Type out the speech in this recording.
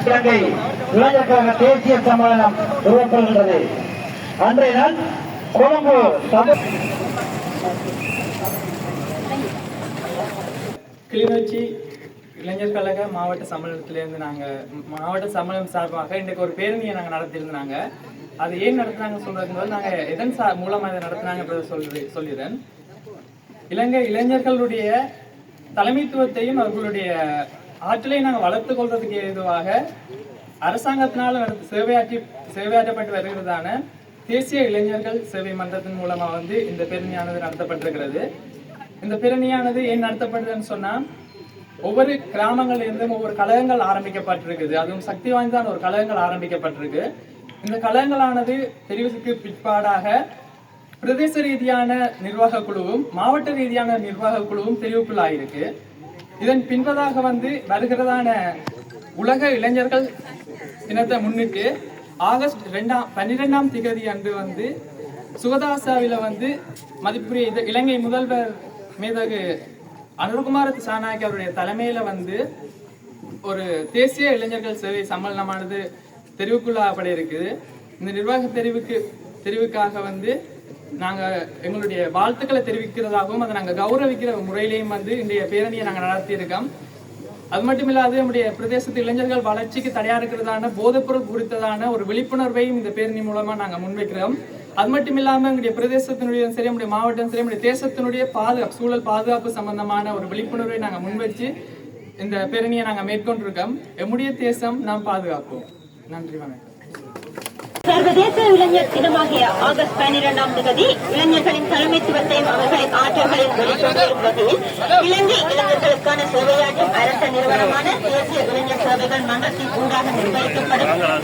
இலங்கை இளைஞர் தேசிய சம்மேளனம் துவக்கப்படுகின்றது அன்றைய நாள் கொழும்பு கிளிநொச்சி இளைஞர் கழக மாவட்ட சம்மேளனத்திலேருந்து நாங்கள் மாவட்ட சம்மேளனம் சார்பாக இன்றைக்கு ஒரு பேரணியை நாங்கள் நடத்தியிருந்தாங்க. அது ஏன் நடத்துனாங்க சொல்றதுக்கு போது நாங்கள் எதன் சா மூலமாக இதை நடத்துனாங்கன்றதை சொல்லி சொல்லிடுறேன். இலங்கை இளைஞர்களுடைய தலைமைத்துவத்தையும் அவர்களுடைய ஆற்றலை நாங்கள் வளர்த்துக் கொள்றதுக்கு ஏதுவாக அரசாங்கத்தினால் சேவையாற்றி சேவையாற்றப்பட்டு வருகிறதான தேசிய இளைஞர்கள் சேவை மன்றத்தின் மூலமா வந்து இந்த பேரணியானது நடத்தப்பட்டிருக்கிறது. இந்த பேரணியானது ஏன் நடத்தப்படுதுன்னு சொன்னா ஒவ்வொரு கிராமங்கள்லேருந்தும் ஒவ்வொரு கழகங்கள் ஆரம்பிக்கப்பட்டிருக்குது. அதுவும் சக்தி வாய்ந்தான ஒரு கழகங்கள் ஆரம்பிக்கப்பட்டிருக்கு. இந்த கழகங்களானது தெரிவுக்கு பிற்பாடாக பிரதேச ரீதியான நிர்வாக குழுவும் மாவட்ட ரீதியான நிர்வாக குழுவும் தெரிவுக்குள்ளாயிருக்கு இதன் பின்பதாக வந்து வருகிறதான உலக இளைஞர்கள் தினத்தை முன்னிட்டு ஆகஸ்ட் ரெண்டாம் பன்னிரெண்டாம் திகதி அன்று வந்து சுகதாசாவில் வந்து மதிப்புரிய இலங்கை முதல்வர் மேதகு அருள்குமார திசாநாயக் அவருடைய தலைமையில வந்து ஒரு தேசிய இளைஞர்கள் சேவை சம்மேளனமானது தெரிவுக்குள்ளாகப்பட இருக்குது. இந்த நிர்வாக தெரிவுக்கு தெரிவுக்காக வந்து நாங்க எங்களுடைய வாழ்த்துக்களை தெரிவிக்கிறதாகவும் அதை நாங்க கௌரவிக்கிற முறையிலையும் வந்து இன்றைய பேரணியை நாங்க நடத்தியிருக்கோம். அது மட்டும் இல்லாது நம்முடைய பிரதேசத்து இளைஞர்கள் வளர்ச்சிக்கு தடையா இருக்கிறதான போதைப்பொருள் குறித்ததான ஒரு விழிப்புணர்வையும் இந்த பேரணி மூலமா நாங்க முன்வைக்கிறோம். அது மட்டும் இல்லாமல் எங்களுடைய பிரதேசத்தினுடைய சரி நம்முடைய மாவட்டம் சரி நம்முடைய தேசத்தினுடைய பாதுகாப்பு சூழல் பாதுகாப்பு சம்பந்தமான ஒரு விழிப்புணர்வை நாங்கள் முன்வச்சு இந்த பேரணியை நாங்கள் மேற்கொண்டிருக்கோம். எம்முடைய தேசம் நாம் பாதுகாப்போம். நன்றி வணக்கம். சர்வதேச இளைஞர் தினமாகிய ஆகஸ்ட் பன்னிரெண்டாம் தேதி இளைஞர்களின் தலைமைத்துவத்தையும் அவர்களின் ஆற்றல்களையும் வெளிக்கொண்டிருக்கும் வகையில் இலங்கை இளைஞர்களுக்கான சேவையாற்றும் அரச நிறுவனமான தேசிய இளைஞர் சேவைகள் மன்றத்தின் ஊடாக நிர்வகிக்கப்படும்